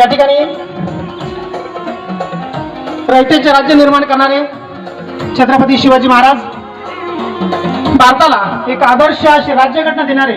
या ठिकाणी रयतेचे राज्य निर्माण करणारे छत्रपती शिवाजी महाराज भारताला एक आदर्श अशी राज्यघटना देणारे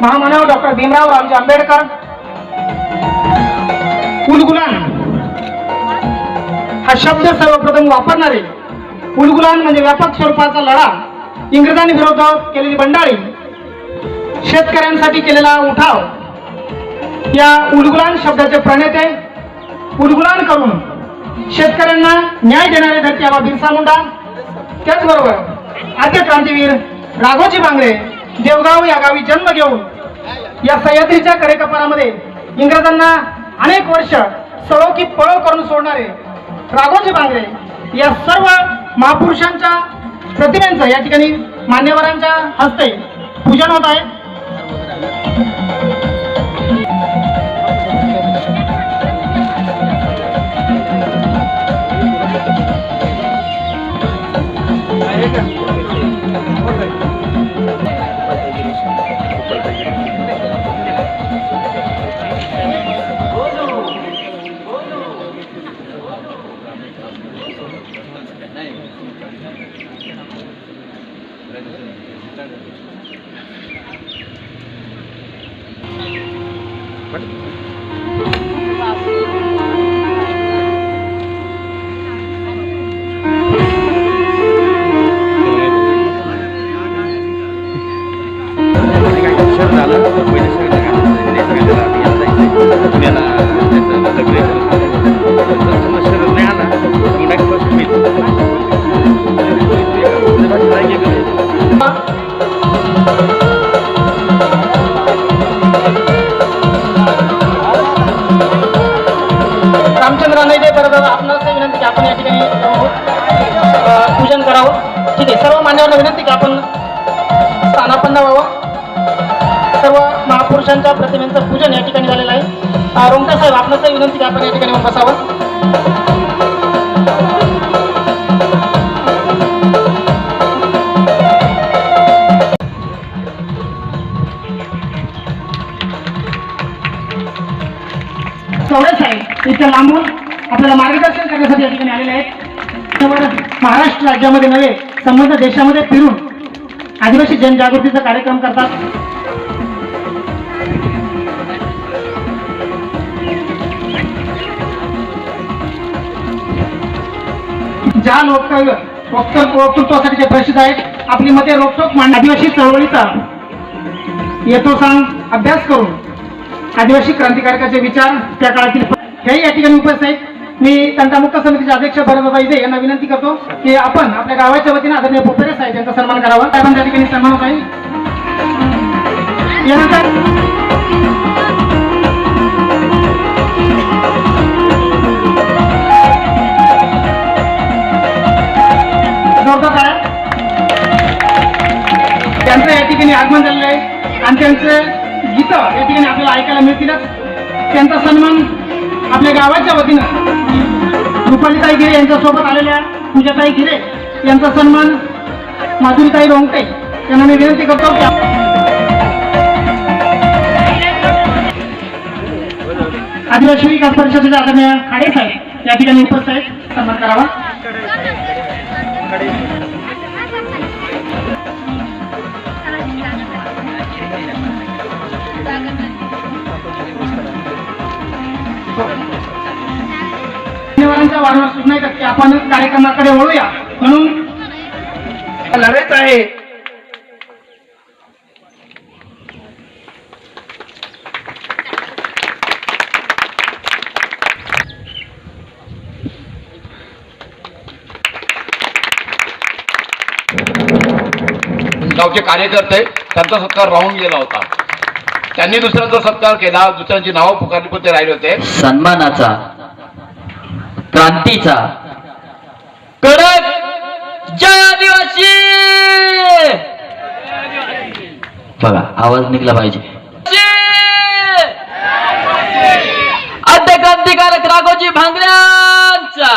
महामानव डॉक्टर भीमराव रामजी आंबेडकर उलगुलान हा शब्द सर्वप्रथम वापरणारे उलगुलान म्हणजे व्यापक स्वरूपाचा लढा इंग्रजांविरोधात केलेली बंडाळी शेतकऱ्यांसाठी केलेला उठाव या उलगुलान शब्दाचे प्रणेते उलगुलान करून शेतकऱ्यांना न्याय देणारे धरती आबा बिरसा मुंडा. त्याचबरोबर आद्य क्रांतीवीर राघोजी बांगडे देवगाव या गावी जन्म घेऊन या सह्याद्रीच्या कडेकपारामध्ये इंग्रजांना अनेक वर्ष सळो की पळो करून सोडणारे राघोजी बांगडे या सर्व महापुरुषांच्या प्रतिमेंचं या ठिकाणी मान्यवरांच्या हस्ते पूजन होत आहे. रामचंद्र आपणास विनंती की आपण या ठिकाणी पूजन करावं. ठीक आहे सर्व मान्यवरांना विनंती की आपण स्थानापन्न व्हावं. सर्व महापुरुषांच्या प्रतिमेचं पूजन या ठिकाणी झालेलं आहे. अं, रोमटा साहेब आपणास विनंती की आपण या ठिकाणी बसावं. चौडे आहे इथे लांबून. आपल्याला मार्गदर्शन करण्यासाठी या ठिकाणी आलेले आहेत. त्यावर महाराष्ट्र राज्यामध्ये नव्हे संबंध देशामध्ये फिरून आदिवासी जनजागृतीचा कार्यक्रम करतात. ज्या लोक वक्तृत्वासाठी ते प्रसिद्ध आहेत आपली मते रोखोक मांड आदिवासी चळवळीचा येतो सांग अभ्यास करून आदिवासी क्रांतिकारकाचे विचार त्या काळातील हेही या ठिकाणी उपस्थित मी त्यांच्या तंटामुक्त समितीचे अध्यक्ष भरतबाबा इथे यांना विनंती करतो की आपण आपल्या गावाच्या वतीने आदरणीय पोपेरे साहेब यांचा सन्मान करावा. साहेबांच्या त्या ठिकाणी सन्मान होत. आहे यानंतर त्यांचं या ठिकाणी आगमन झालेलं आहे. आणि त्यांचं गीतं या ठिकाणी आपल्याला ऐकायला मिळतीलच. त्यांचा सन्मान आपल्या गावाच्या वतीनं रुपालीताई गिरे यांच्यासोबत आलेल्या पूजाताई गिरे यांचा सन्मान माधुरीताई रोंगटे यांना मी विनंती करतो की आदिवासी विकास परिषदेचे आदरणीय खाडे साहेब या ठिकाणी उपस्थित आहेत. सन्मान करावा. सूचना येतात की आपण कार्यक्रमाकडे वळूया. म्हणून लढत आहे. गावचे कार्यकर्ते त्यांचा सत्कार राहून गेला होता. त्यांनी दुसऱ्यांचा सत्कार केला दुसऱ्यांची नावं पुकारली पण ते राहिले होते. सन्मानाचा क्रांतीचा. कडक. जय आदिवासी. बघा आवाज निघला पाहिजे. आद्य क्रांतिकारक राघोजी भांगऱ्यांचा.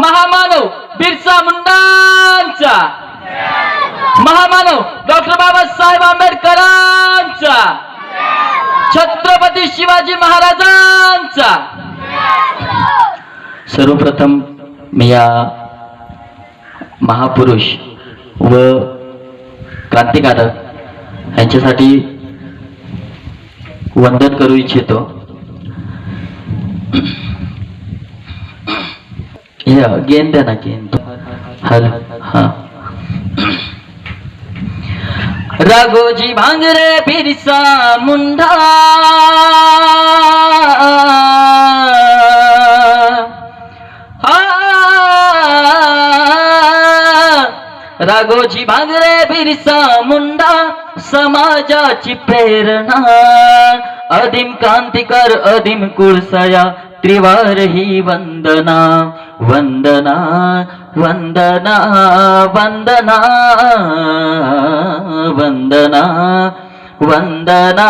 महामानव बिरसा मुंडांचा. महामानव डॉक्टर बाबासाहेब आंबेडकरांचा. छत्रपती शिवाजी महाराजांचा. सर्वप्रथम मी या महापुरुष व क्रांतिकारक यांच्यासाठी वंदन करू इच्छितो. या गेन द्या ना गेंद हल हा. राघोजी भांगरे बिरसा मुंडा. राघोजी भांगरे बिरसा मुंडा समाजाची प्रेरणा. अधिम क्रांतिकार अधिम कुळसया त्रिवार ही वंदना. वंदना वंदना वंदना वंदना. वंदना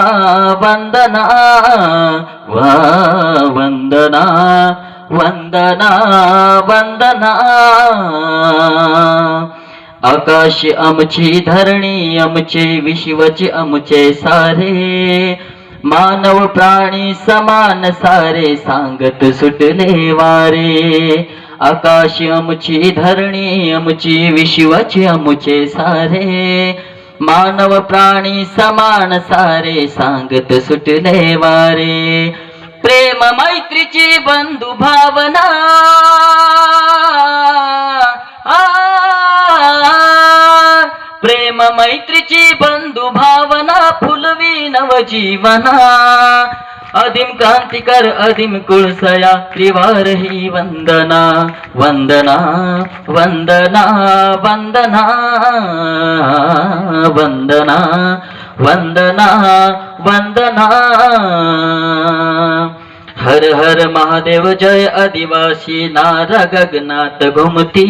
वंदना वा वंदना वंदना वंदना. आकाश आमची धरणी आमचे विश्वचे आमचे सारे. मानव प्राणी समान सारे सांगत सुटले वारे. आकाश आमची धरणी आमची विश्वचे आमचे सारे. मानव प्राणी समान सारे सांगत सुटले वारे. प्रेम मैत्रीची बंधू भावना. मैत्रीची बंधू भावना फुलवी नवजीवना. अधिम क्रांतिकर अधिम कुळसया त्रिवार ही वंदना. वंदना वंदना वंदना वंदना वंदना वंदना. हर हर महादेव जय आदिवासी नारा गगनात घुमती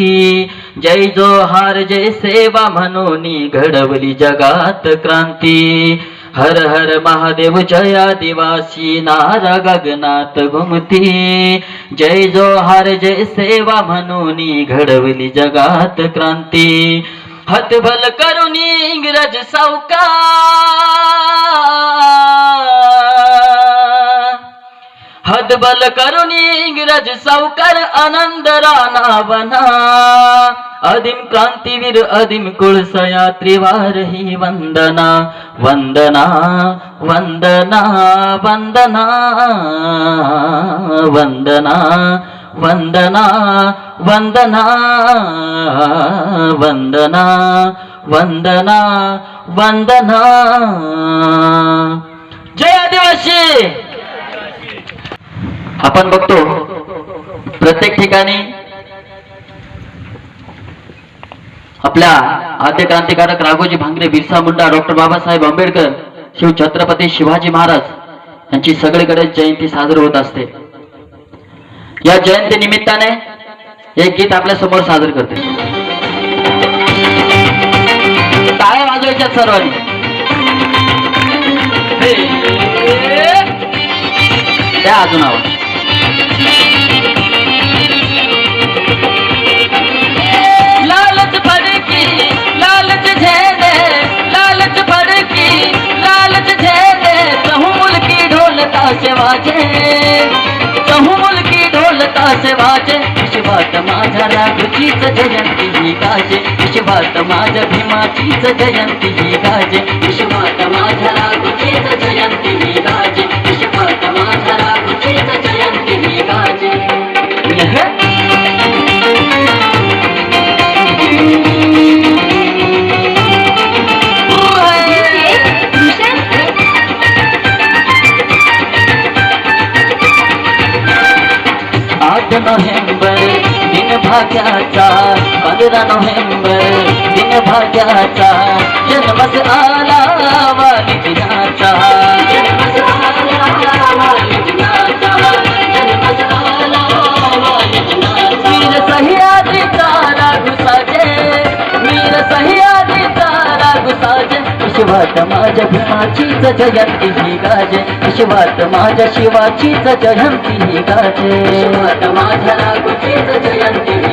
जय जोहार जय सेवा म्हणून घडवली जगात क्रांती। हर हर महादेव जय आदिवासी नारा गगनात घुमती जय जोहार जय सेवा म्हणून घडवली जगात क्रांती। हतभल करुणी इंग्रज सावकार। हदबल करून इंग्रज सावकार आनंद राणावना अधिम क्रांतीवीर अधिम कुळसया त्रिवार ही वंदना। वंदना वंदना वंदना वंदना वंदना वंदना वंदना वंदना वंदना। जय आदिवासी! आपण बघतो प्रत्येक ठिकाणी आपल्या आद्य क्रांतिकारक राघोजी भांगरे बिरसा मुंडा डॉक्टर बाबासाहेब आंबेडकर शिव छत्रपती शिवाजी महाराज यांची सगळीकडे जयंती साजरी होत असते. या जयंती निमित्ताने एक गीत आपल्यासमोर सादर करते. टाळ्या वाजवायच्या सर्वांनी. त्या अजून आवाज. वाजे. चहू मुलकी ढोल ताशे वाजे. विश्वात माझ्या राघुचीच जयंती ही गाजे. विश्वात माझ्या भीमाचीच जयंती ही गाजे. विश्वात माझ्या राघुचीच जयंती ही गाजे. विश्वात माझ्या राघुचीच जयंती भाग्याचा पंधरा नोव्हेंबर दिन भाग्याचा जन्मस आला वालिनाचा शिवात माझ्या भीमाचीच जयंती ही गाजे. शिवात माझ्या शिवाचीच जयंती ही गाजे. शिवात माझ्या जयंती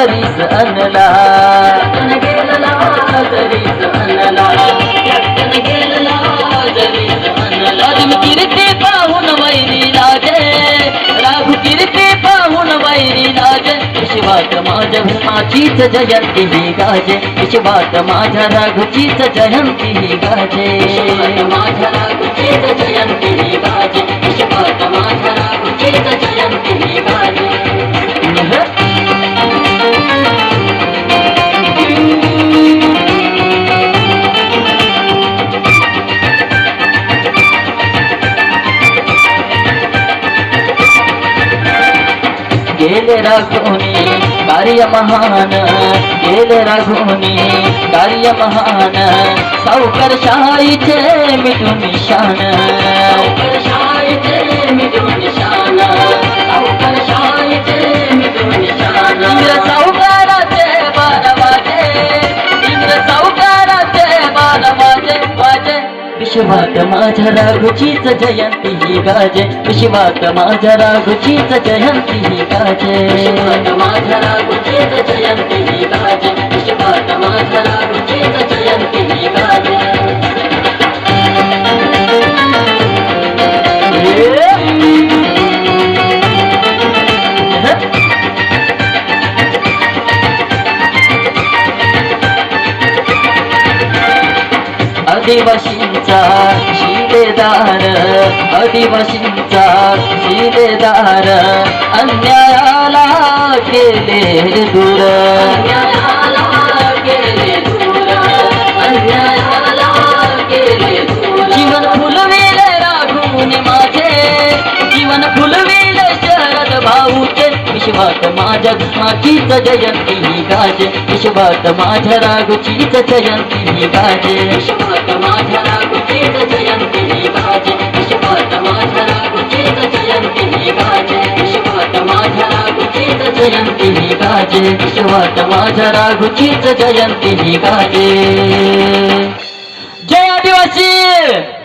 जरीस आणला राजू कीर्ती पाहून वैरी लाजे राघू कीर्ती पाहून वैरी लाजे शिवात माझ्या भीमाचीच जयंती ही गाजे. शिवात माझ्या राघूचीच जयंती ही गाजे. माझ्या राघूचीच जयंती ही गाजे. गेले राघोनी कार्य महान गेले राघोनी कार्य महान सावकर शाहीचे मिटून निशान. सावकर शाहीचे मिटून निशान सावकर शाहीचे मिटून निशान. विश्वात माझ्या राघुचीच जयंती ही गाजे. विश्वात माझ्या राघुचीच जयंती ही गाजे. विश्वात माझ्या राघुचीच जयंती ही गाजे. विश्वात माझ्या राघुचीच जयंती ही गाजे. आदिवासींचा शिलेदार आदिवासींचा शिलेदार अन्यायाला केले दूर. जीवन फुलविले राघून माझे जीवन फुलविले शरद भाऊचे. विश्वात माझ्या धर्माचीच जयंती ही गाजे. विश्वात माझ्या राघुचीच जयंती ही विश्वात जयंती ही गाजे. जयंती जयंती जयंती ही गाजे. जय आदिवासी!